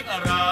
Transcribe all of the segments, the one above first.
รื่องอะไร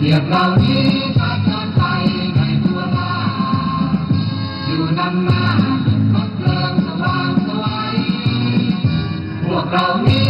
เกียรติเหล่านี้ชาติชาติไปในตัวลาอยู่นำหน้าก็เพลิงสว่างสวัยพวกเรานี้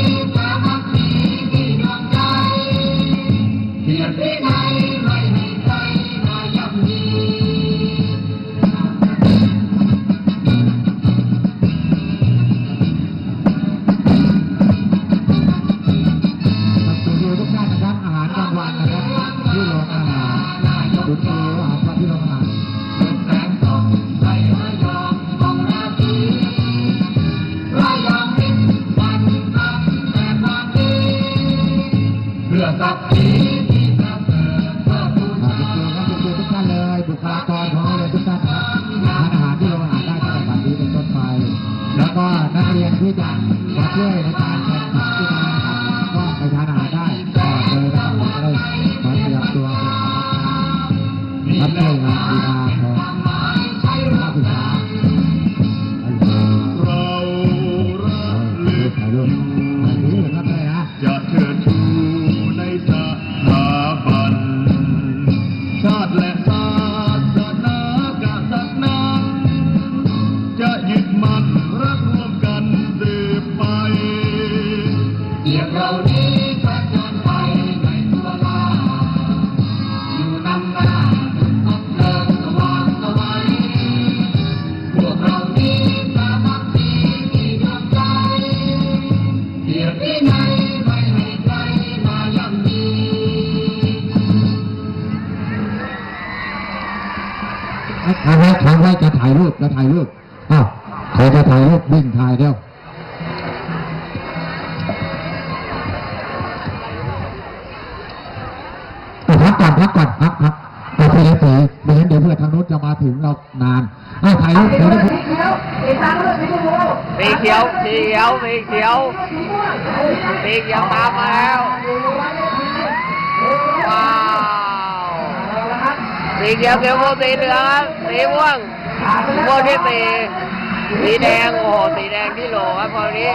ศักดิ์ศรีที่ประเสริฐเพื่อบูชาคุณครูครับคุณครูทุกท่านเลยบุคลากรของเรียนทุกท่านครับทานอาหารที่โรงอาหารได้ตั้งแต่บัดนี้เป็นต้นไปแล้วก็นักเรียนที่จะมาช่วยในการแข่งขันกีฬานะครับก็ไปทานอาหารได้ก่อนเลยนะครับได้ขอเตรียมตัวเป็นกรรมการรับช่วยงานกีฬาของนัก ทางไว้ทางไว้จะถ่ายรูปจะถ่ายรูปอ้าวใครจะถ่ายรูปวิ่งถ่ายเร็วพักก่อนพักก่อนพักพักไปทีละสีไม่งั้นเดี๋ยวเพื่อนทางนู้นจะมาถึงเรานานอ้าวถ่ายรูปเดี๋ยวนะสีเขียวสีเขียวสีเขียวสีเขียวตามมาแล้วว้าว สีเขียวเขียวม่วงสีเหลืองครับสีม่วงม่วงที่สี่สีแดงโอ้โหสีแดงที่โหลครับตอนี้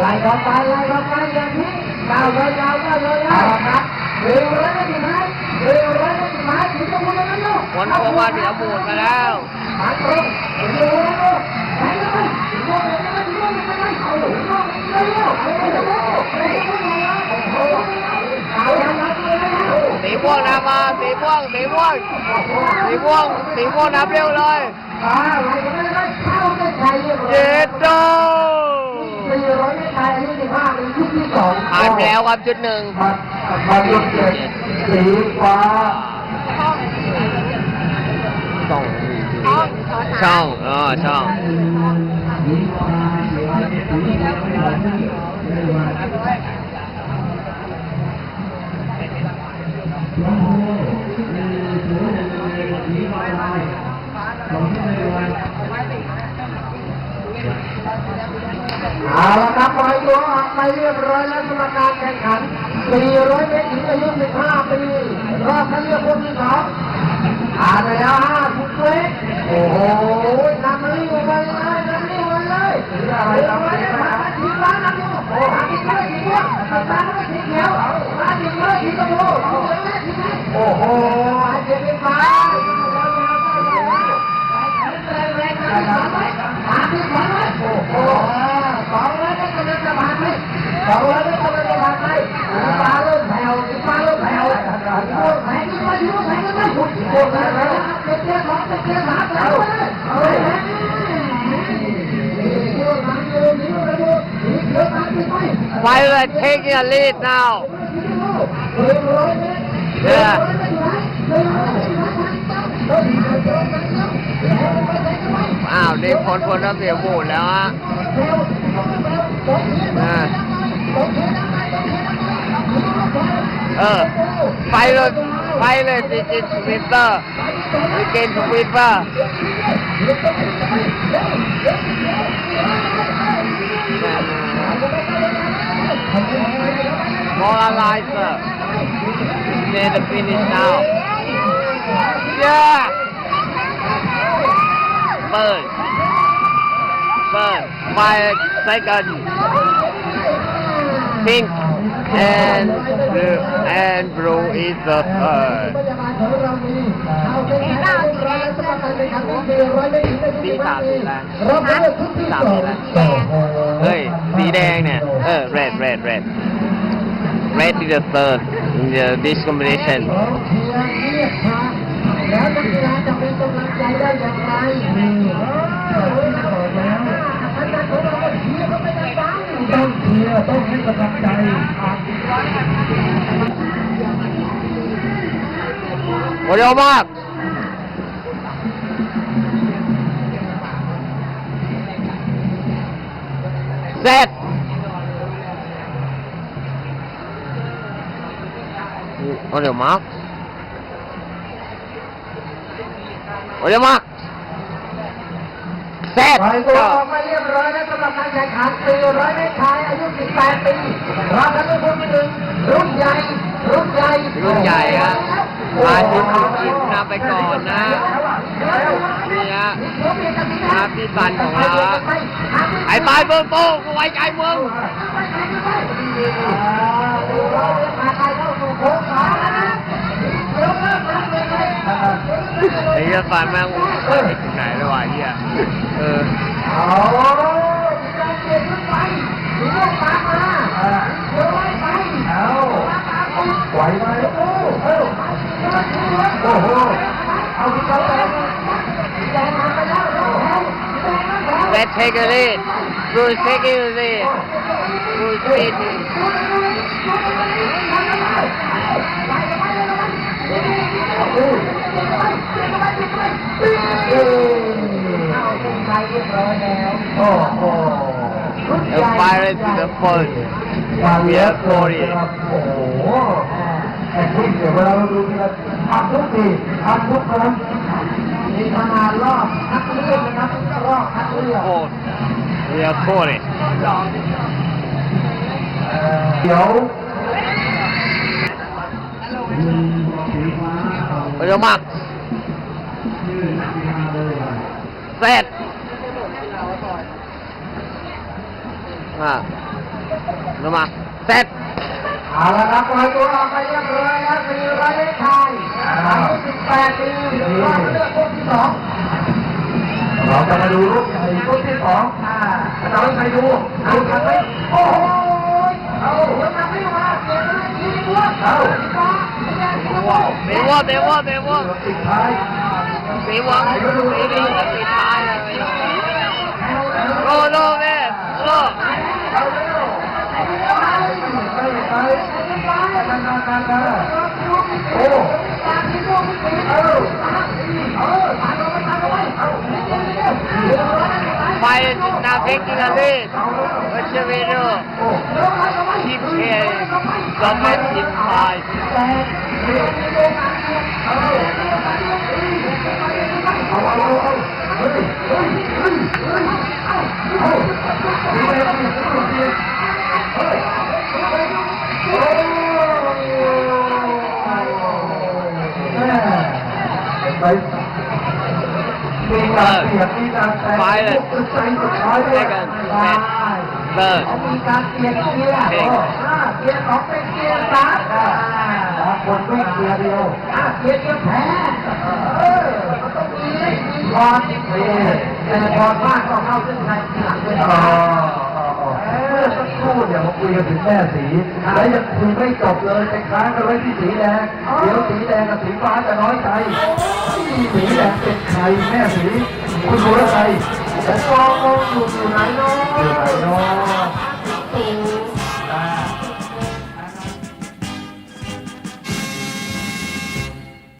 ไล่เข้าไปไล่เข้าไปอย่างนี้ก้าวเลยก้าวก้าวเลยครับเร็วเลยนะพี่ไม้เร็วเลยนะพี่ไม้ถึงตรงนี้แล้วลูกผลพวงมาเหนือบูดมาแล้วมาตรงเร็วเลยลูกไปเลยถึงตรงนี้แล้วถึงตรงนี้แล้วเอาลูกเร็วเร็วเร็วเร็วเร็วเอาอย่างนั้นเลยนะสี ม่วงนำมาสีม่วงสีม่วงสีม่วงสีม่วงนำเร็วเลยอ่าไล่กันเลยเข้าได้ใจเรียบร้อยเจ็ดโดสี่ร้อยไม่ไทยอายุสิบห้าเป็นยุคที่สองผ่านไปแล้วครับจุดหนึ่งมามายุคเจ็ดสีฟ้าช่องช่องอ๋อช่อง เอาละครับปล่อยตัวออกไปเรียบร้อยแล้วสำหรับการแข่งขัน 400 เมตรหญิงอายุ 15 ปีรอบคัดเลือกคนที่สองผ่านไปแล้ว50เมตรโอ้โหนำรีบไปเลยนำรีบไปเลยอะไรนำรีบไปนะทีมร้านนำรีบโอ้โหทีมเลยทีมม่วงตัดตาด้วยทีเขียว หาทีมเลยทีมตะโกโอ้โหให้เจ็บเป็นฟ้าหาทีมสอง เอออ้าวนี่พ้นพ้นแล้วเสียบูดแล้วฮะเออ ไปเลยไปเลยติดติดทวิตเตอร์ดเกณฑ์ทวิตเตอร์มอลไลเซอร์ near the finish now yeah burn burn five seconds pink and blue and blue is the third สีสามสีอะไรสามสีอะไรเฮ้ย สีแดงเนี่ย เออ red red red red is the third in the this combination แล้วนักกีฬาจ เป็นกำลังใจได้อย่ารต้องเชียร์กำลังใจหมดเร็วมาเดเร็วมาร็วมากเสร็จปล่อยตัวออกมาเรียบร้อยแล้วสำหรับการแข่งขัน400เมตรชายอายุ 18 ปีรอบนั้นเป็นคนที่หนึ่งรุ่นใหญ่ รุ่นใหญ่รุ่นใหญ่ฮะมาชิมชิมนำไปก่อนนะนี่ฮะมาพี่สันของเราไอ้ตายเบิ้งโตกูไว้ใจมึงไอ้ เหี้ยฟันแม่งไปถึงไหนแล้วะไอ้เหี้ยเออเอามีการเปลี่ยนขึ้นไปมีเรื่องตามาเดี๋ยวไล่ไปเอาไหวไหมโอ้โหโอ้โหเอาที่เขาไปแดงมาไปแล้วโอ้โหแดงมาแล้ว Let's take a lead Bruce taking the lead Bruce taking โอ้โห The Pirates in the first We are glory โอ้โหแต่คุณเดี๋ยวเวลาเราดูทีละทำทุกทีทำทุกครั้งมีขนาดรอบคัดเลือกนะครับรอบคัดเลือก We are glory เดี๋ยว ร็วมากเสร็จอ่าเร็วมากเสร็จเอาละครับปล่อยตัวออกไปเรียบร้อยแล้วสี่ร้อยเมตรชายอายุสิบแปดปีรอบเลือกคนที่สองเราจะมาดูรูปใหญ่คนที่สองอ่าเราไปดูดูกันไหมโอ้โหเอายังทำไม่มาเสียเลยทีวัวเอาทีฟ้า เตะวอเตะวอเตะวอสุดท้ายเตะวอสีเหลืองกับสีท้ายเลยโอ้โลเว้ยโลเอาเร็วไปไปไปกันกันกันกันโอ้เอาเอาเอาเอา Pirates is now taking a lead What should we do Keep cheering Government in five Second, Third มีการเปลี่ยนเกียร์เกียร์สองเป็นเกียร์สาม คนไม่เกียเดียวเกียร์เดียวแพ้เออมันต้องมีมีพอดแต่พอดมากก็เข้าเส้นชัยทีหลังด้วยอ๋อเมื่อสักครู่เนี่ยผมคุยกันถึงแม่สีแล้วยังคุยไม่จบเลยไปค้างกันไว้ที่สีแดงเดี๋ยวสีแดงกับสีฟ้าจะน้อยใจสีแดงเป็นใครแม่สีคุณรู้ใครแต่กองงอยู่อยู่ไหนเนาะอยู่ไหนเนาะ